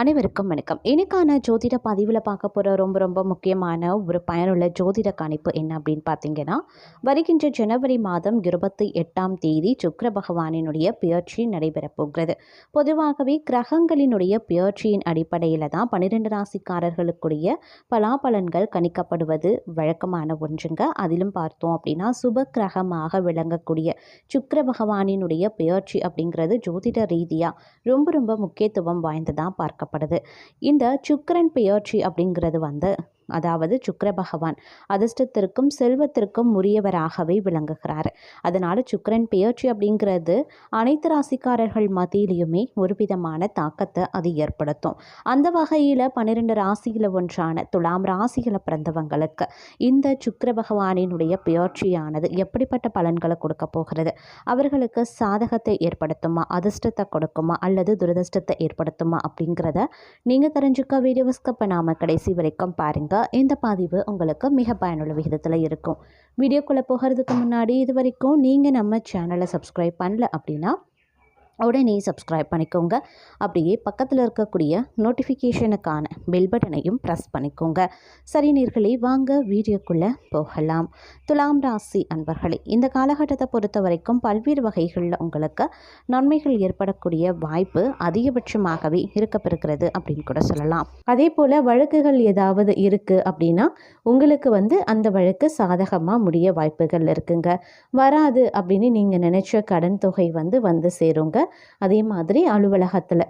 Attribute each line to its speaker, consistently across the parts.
Speaker 1: அனைவருக்கும் வணக்கம். இன்னைக்கான ஜோதிட பதிவில் பார்க்க போகிற ரொம்ப ரொம்ப முக்கியமான ஒரு பயனுள்ள ஜோதிட கணிப்பு என்ன அப்படின்னு பார்த்தீங்கன்னா வருகின்ற ஜனவரி மாதம் இருபத்தி எட்டாம் தேதி சுக்கர பகவானினுடைய பெயர்ச்சி நடைபெறப் போகிறது. பொதுவாகவே கிரகங்களினுடைய பெயர்ச்சியின் அடிப்படையில் தான் பன்னிரெண்டு ராசிக்காரர்களுக்குரிய பலாபலன்கள் கணிக்கப்படுவது வழக்கமான ஒன்றுங்க. அதிலும் பார்த்தோம் அப்படின்னா சுப கிரகமாக விளங்கக்கூடிய சுக்கர பகவானினுடைய பெயர்ச்சி அப்படிங்கிறது ஜோதிட ரீதியாக ரொம்ப ரொம்ப முக்கியத்துவம் வாய்ந்ததாக பார்க்கப்படுது இந்த சுக்கிரன் பெயர்ச்சி அப்படிங்கிறது வந்து அதாவது சுக்கர பகவான். அதிர்ஷ்டத்திற்கும் செல்வத்திற்கும் உரியவராகவே விளங்குகிறார். அதனால் சுக்கரன் பெயர்ச்சி அப்படிங்கிறது அனைத்து ராசிக்காரர்கள் மத்தியிலையுமே ஒரு விதமான தாக்கத்தை அது ஏற்படுத்தும். அந்த வகையில் பன்னிரெண்டு ராசியில் ஒன்றான துலாம் ராசிகளை பிறந்தவங்களுக்கு இந்த சுக்கர பகவானினுடைய பெயர்ச்சியானது எப்படிப்பட்ட பலன்களை கொடுக்க போகிறது? அவர்களுக்கு சாதகத்தை ஏற்படுத்துமா? அதிர்ஷ்டத்தை கொடுக்குமா? அல்லது துரதிர்ஷ்டத்தை ஏற்படுத்துமா? அப்படிங்கிறத நீங்கள் தெரிஞ்சுக்க வீடியோஸ்க்கு நாம கடைசி வரைக்கும் பாருங்கள் இந்த பதிவு உங்களுக்கு மிக பயனுள்ள விகிதத்தில் இருக்கும். வீடியோக்குள்ளே போகிறதுக்கு முன்னாடி இது வரைக்கும் நீங்கள் நம்ம சேனலை சப்ஸ்கிரைப் பண்ணல அப்படின்னா உடனே சப்ஸ்கிரைப் பண்ணிக்கோங்க. அப்படியே பக்கத்தில் இருக்கக்கூடிய நோட்டிஃபிகேஷனுக்கான பெல் பட்டனையும் ப்ரெஸ் பண்ணிக்கோங்க. சரி நேர்களே வாங்க வீடியோக்குள்ளே போகலாம். துலாம் ராசி அன்பர்களே இந்த காலகட்டத்தை பொறுத்த வரைக்கும் பல்வேறு வகைகளில் உங்களுக்கு நன்மைகள் ஏற்படக்கூடிய வாய்ப்பு அதிகபட்சமாகவே இருக்கப்பெறுகிறது அப்படின்னு கூட சொல்லலாம். அதே போல் வழக்குகள் ஏதாவது இருக்குது அப்படின்னா உங்களுக்கு வந்து அந்த வழக்கு சாதகமாக முடிய வாய்ப்புகள் இருக்குங்க. வராது அப்படின்னு நீங்கள் நினச்ச கடன் தொகை வந்து வந்து சேருங்க. அதே மாதிரி அலுவலகத்தில்.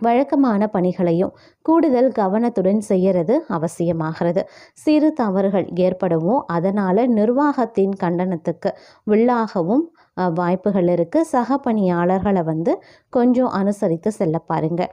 Speaker 1: வழக்கமான பணிகளையும் கூடுதல் கவனத்துடன் செய்யறது அவசியமாகிறது. சிறு தவறுகள் ஏற்படவும் அதனால் நிர்வாகத்தின் கண்டனத்துக்கு உள்ளாகவும் வாய்ப்புகள் இருக்குது சக பணியாளர்களை வந்து கொஞ்சம் அனுசரித்து செல்ல பாருங்கள்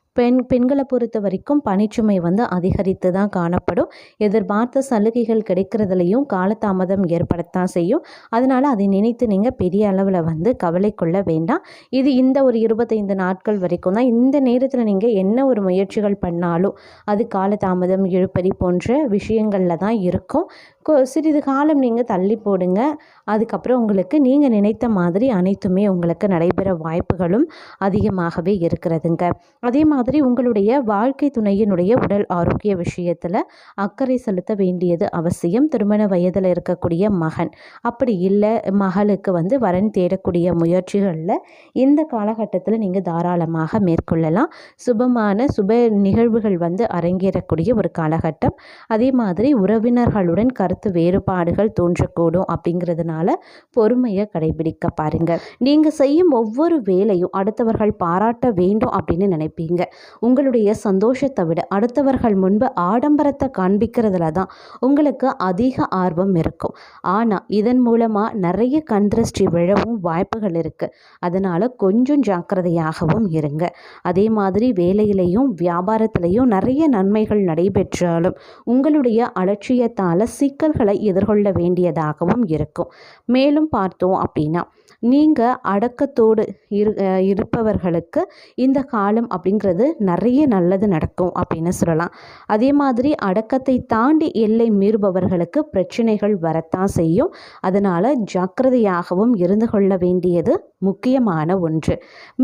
Speaker 1: பெண் பெண்களை பொறுத்த வரைக்கும் பணிச்சுமை வந்து அதிகரித்து தான் காணப்படும். எதிர்பார்த்த சலுகைகள் கிடைக்கிறதுலையும் காலதாமதம் ஏற்படத்தான் செய்யும். அதனால் அதை நினைத்து நீங்கள் பெரிய அளவில் வந்து கவலை கொள்ள வேண்டாம். இது இந்த ஒரு இருபத்தைந்து நாட்கள் வரைக்கும் தான். இந்த நேரத்தில் நீங்கள் என்ன ஒரு முயற்சிகள் பண்ணாலும் அது காலதாமதம் இழுப்பறி போன்ற விஷயங்களில் தான் இருக்கும். சிறிது காலம் நீங்கள் தள்ளி போடுங்க. அதுக்கப்புறம் உங்களுக்கு நீங்கள் நினைத்த மாதிரி அனைத்துமே உங்களுக்கு நடைபெற வாய்ப்புகளும் அதிகமாகவே இருக்கிறதுங்க. அதே மாதிரி உங்களுடைய வாழ்க்கை துணையினுடைய உடல் ஆரோக்கிய விஷயத்தில் அக்கறை செலுத்த வேண்டியது அவசியம். திருமண வயதில் இருக்கக்கூடிய மகன். அப்படி இல்லை மகளுக்கு வந்து வரன் தேடக்கூடிய முயற்சிகளில் இந்த காலகட்டத்தில் நீங்கள் தாராளமாக மேற்கொள்ளலாம். சுபமான சுப நிகழ்வுகள் வந்து அரங்கேறக்கூடிய ஒரு காலகட்டம். அதே மாதிரி உறவினர்களுடன் கருத்து வேறுபாடுகள் தோன்றக்கூடும் அப்படிங்கிறதுனால பொறுமையை கடைபிடிக்க பாருங்க. நீங்கள் செய்யும் ஒவ்வொரு வேலையும் அடுத்தவர்கள் பாராட்ட வேண்டும் அப்படின்னு நினைப்பீங்க. உங்களுடைய சந்தோஷத்தை விட அடுத்தவர்கள் முன்பு ஆடம்பரத்தை காண்பிக்கிறதுல தான் உங்களுக்கு அதிக ஆர்வம் இருக்கும். ஆனால் இதன் மூலமாக நிறைய கண்திருஷ்டி விழவும் வாய்ப்புகள் இருக்குது அதனால் கொஞ்சம் ஜாக்கிரதையாகவும் இருங்க. அதே மாதிரி வேலையிலையும் வியாபாரத்திலையும் நிறைய நன்மைகள் நடைபெற்றாலும் உங்களுடைய அலட்சியத்தால் சிக்கல்களை எதிர்கொள்ள வேண்டியதாகவும் இருக்கும். மேலும் பார்த்தோம் அப்படின்னா நீங்கள் அடக்கத்தோடு இரு இருப்பவர்களுக்கு இந்த காலம் அப்படிங்கிறது நிறைய நல்லது நடக்கும் அப்படின்னு சொல்லலாம். அதே மாதிரி அடக்கத்தை தாண்டி எல்லை மீறுபவர்களுக்கு பிரச்சனைகள் வரத்தான் செய்யும். அதனால் ஜாக்கிரதையாகவும் இருந்து கொள்ள வேண்டியது முக்கியமான ஒன்று.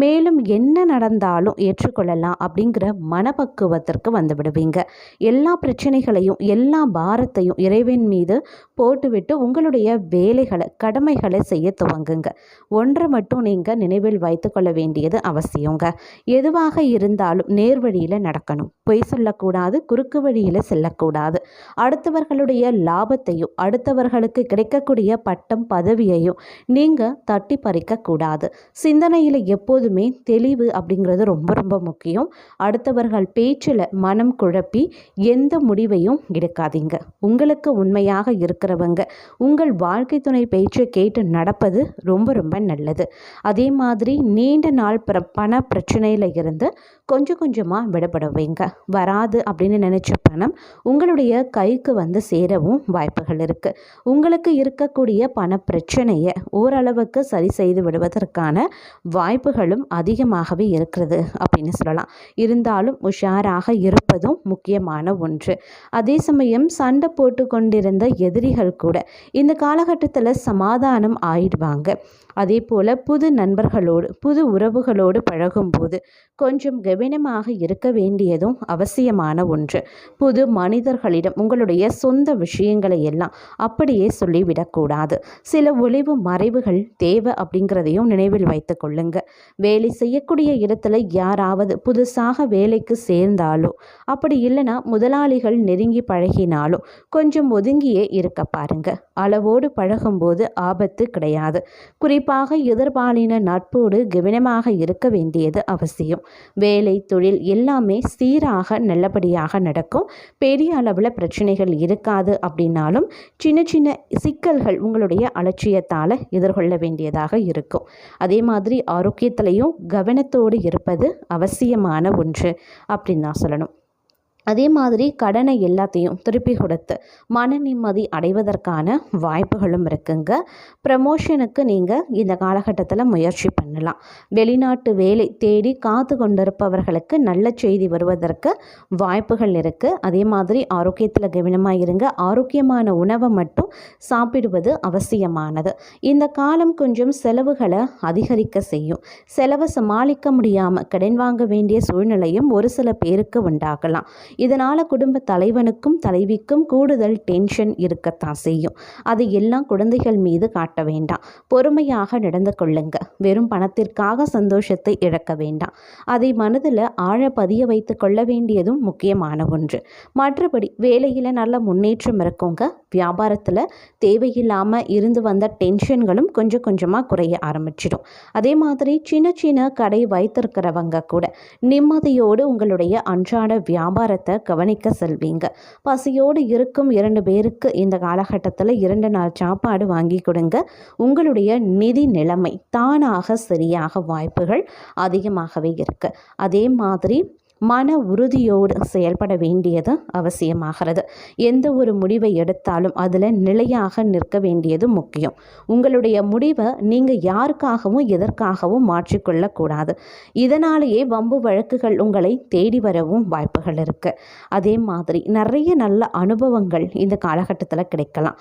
Speaker 1: மேலும் என்ன நடந்தாலும் ஏற்றுக்கொள்ளலாம் அப்படிங்கிற மனப்பக்குவத்திற்கு வந்து விடுவீங்க. எல்லா பிரச்சனைகளையும் எல்லா பாரத்தையும் இறைவன் மீது போட்டுவிட்டு உங்களுடைய வேலைகளை கடமைகளை செய்ய துவங்குங்க. ஒன்றை மட்டும் நீங்கள் நினைவில் வைத்து கொள்ள வேண்டியது அவசியங்க. எதுவாக இருந்தாலும் நேர்வழியில் நடக்கணும். பொய் சொல்லக்கூடாது குறுக்கு வழியில் செல்லக்கூடாது. அடுத்தவர்களுடைய லாபத்தையும் அடுத்தவர்களுக்கு கிடைக்கக்கூடிய பட்டம் பதவியையும் நீங்கள் தட்டி பறிக்கக்கூடாது. சிந்தனையில் எப்போதுமே தெளிவு அப்படிங்கிறது ரொம்ப ரொம்ப முக்கியம். அடுத்தவர்கள் பேச்சில் மனம் குழப்பி எந்த முடிவையும் எடுக்காதீங்க. உங்களுக்கு உண்மையாக இருக்கிறவங்க உங்கள் வாழ்க்கை துணை பேச்சை கேட்டு நடப்பது ரொம்ப ரொம்ப நல்லது. அதே மாதிரி நீண்ட நாள் பிர பண பிரச்சனையில் இருந்து கொஞ்சம் கொஞ்சமாக விடப்படுவீங்க வராது அப்படின்னு நினச்ச பணம் உங்களுடைய கைக்கு வந்து சேரவும் வாய்ப்புகள் இருக்குது உங்களுக்கு இருக்கக்கூடிய பண பிரச்சனையை ஓரளவுக்கு சரி செய்து விடுவதற்கான வாய்ப்புகளும் அதிகமாகவே இருக்கிறது அப்படின்னு சொல்லலாம். இருந்தாலும் உஷாராக இருப்பதும் முக்கியமான ஒன்று. அதே சமயம் சண்டை போட்டு கொண்டிருந்த எதிரிகள் கூட இந்த காலகட்டத்தில் சமாதானம் ஆயிடுவாங்க. அதே போல் புது நண்பர்களோடு புது உறவுகளோடு பழகும்போது கொஞ்சம் கவனமாக இருக்க வேண்டியதும் அவசியமான ஒன்று. புது மனிதர்களிடம் உங்களுடைய சொந்த விஷயங்களை எல்லாம் அப்படியே சொல்லிவிடக்கூடாது சில ஒளிவு மறைவுகள் தேவை அப்படிங்கிறதையும் நினைவில் வைத்து கொள்ளுங்க. வேலை செய்யக்கூடிய இடத்துல யாராவது புதுசாக வேலைக்கு சேர்ந்தாலோ அப்படி இல்லைன்னா முதலாளிகள் நெருங்கி பழகினாலும் கொஞ்சம் ஒதுங்கியே இருக்க பாருங்க. அளவோடு பழகும்போது ஆபத்து கிடையாது. குறிப்பாக எதிர்பாலின நட்போடு கவனமாக இருக்க வேண்டியது அவசியம். வேலை தொழில் எல்லாமே சீராக நல்லபடியாக நடக்கும். பெரிய அளவில் பிரச்சனைகள் இருக்காது அப்படின்னாலும் சின்ன சின்ன சிக்கல்கள் உங்களுடைய அலட்சியத்தால் எதிர்கொள்ள வேண்டியதாக இருக்கும். அதே மாதிரி ஆரோக்கியத்திலையும் கவனத்தோடு இருப்பது அவசியமான ஒன்று அப்படின்னு நான் சொல்லணும். அதே மாதிரி கடனை எல்லாத்தையும் திருப்பி கொடுத்து மன நிம்மதி அடைவதற்கான வாய்ப்புகளும் இருக்குங்க. ப்ரமோஷனுக்கு நீங்கள் இந்த காலகட்டத்தில் முயற்சி பண்ணலாம். வெளிநாட்டு வேலை தேடி காத்து கொண்டிருப்பவர்களுக்கு நல்ல செய்தி வருவதற்கு வாய்ப்புகள் இருக்குது அதே மாதிரி ஆரோக்கியத்தில் கவனமாக இருங்க. ஆரோக்கியமான உணவை மட்டும் சாப்பிடுவது அவசியமானது. இந்த காலம் கொஞ்சம் செலவுகளை அதிகரிக்க செய்யும். செலவை சமாளிக்க முடியாமல் கடன் வாங்க வேண்டிய சூழ்நிலையும் ஒரு சில பேருக்கு உண்டாகலாம். இதனால் குடும்ப தலைவனுக்கும் தலைவிக்கும் கூடுதல் டென்ஷன் இருக்கத்தான் செய்யும். அது எல்லாம் குழந்தைகள் மீது காட்ட வேண்டாம். பொறுமையாக நடந்து கொள்ளுங்க. வெறும் பணத்திற்காக சந்தோஷத்தை இழக்க வேண்டாம். அதை மனதில் ஆழ பதிய வைத்து கொள்ள வேண்டியதும் முக்கியமான ஒன்று. மற்றபடி வேலையில் நல்ல முன்னேற்றம் இருக்குங்க. வியாபாரத்தில் தேவையில்லாமல் இருந்து வந்த டென்ஷன்களும் கொஞ்சம் கொஞ்சமாக குறைய ஆரம்பிச்சிடும். அதே மாதிரி சின்ன சின்ன கடை வைத்திருக்கிறவங்க கூட நிம்மதியோடு உங்களுடைய அன்றாட வியாபாரத்தை கவனிக்க செல்வீங்க. பசியோடு இருக்கும் இரண்டு பேருக்கு இந்த காலகட்டத்தில் இரண்டு நாள் சாப்பாடு வாங்கி கொடுங்க. உங்களுடைய நிதி நிலைமை தானாக சரியாக வாய்ப்புகள் அதிகமாகவே இருக்கு. அதே மாதிரி மன உறுதியோடு செயல்பட வேண்டியது அவசியமாகிறது. எந்த ஒரு முடிவை எடுத்தாலும் அதில் நிலையாக நிற்க வேண்டியது முக்கியம். உங்களுடைய முடிவை நீங்கள் யாருக்காகவும் எதற்காகவும் மாற்றிக்கொள்ளக்கூடாது. இதனாலேயே வம்பு வழக்குகள் உங்களை தேடி வரவும் வாய்ப்புகள் இருக்குது அதே மாதிரி நிறைய நல்ல அனுபவங்கள் இந்த காலகட்டத்தில் கிடைக்கலாம்.